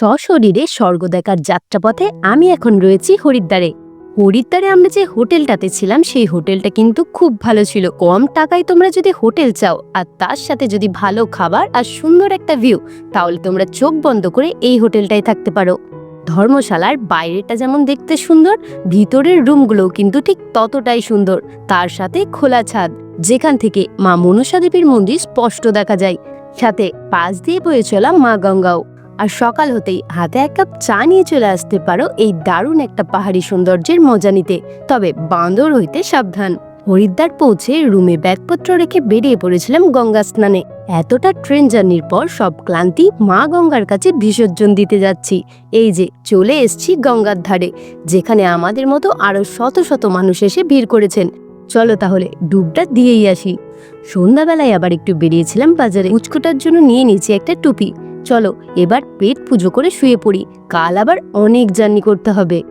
সশরীরে স্বর্গ দেখার যাত্রাপথে আমি এখন রয়েছি হরিদ্বারে। হরিদ্বারে আমরা যে হোটেলটাতে ছিলাম, সেই হোটেলটা কিন্তু খুব ভালো ছিল। কম টাকায় তোমরা যদি হোটেল চাও, আর তার সাথে যদি ভালো খাবার আর সুন্দর একটা ভিউ তাহলে তোমরা চোখ বন্ধ করে এই হোটেলটায় থাকতে পারো। ধর্মশালার বাইরেটা যেমন দেখতে সুন্দর, ভিতরের রুমগুলোও কিন্তু ঠিক ততটাই সুন্দর। তার সাথে খোলা ছাদ, যেখান থেকে মা মনসা দেবীর মন্দির স্পষ্ট দেখা যায়। সাথে পাশ দিয়ে বয়ে চলা মা গঙ্গাও। আর সকাল হতেই হাতে এক কাপ চা নিয়ে চলে আসতে পারো এই দারুণ একটা পাহাড়ি সৌন্দর্যের মজা নিতে। তবে বাঁদর হইতে সাবধান। হরিদ্বার পৌঁছে রুমে ব্যাগপত্র রেখে বেরিয়ে পড়েছিলাম গঙ্গা স্নানে। এতটা ট্রেন জার্নির পর সব ক্লান্তি মা গঙ্গার কাছে বিসর্জন দিতে যাচ্ছি। এই যে চলে এসছি গঙ্গার ধারে, যেখানে আমাদের মতো আরও শত শত মানুষ এসে ভিড় করেছেন। চলো তাহলে ডুবটা দিয়েই আসি। সন্ধ্যাবেলায় আবার একটু বেরিয়েছিলাম বাজারে। উচকোটার জন্য নিয়ে নিয়েছি একটা টুপি। চলো, এবার পেট পুজো করে শুয়ে পড়ি। কাল আবার অনেক জার্নি করতে হবে।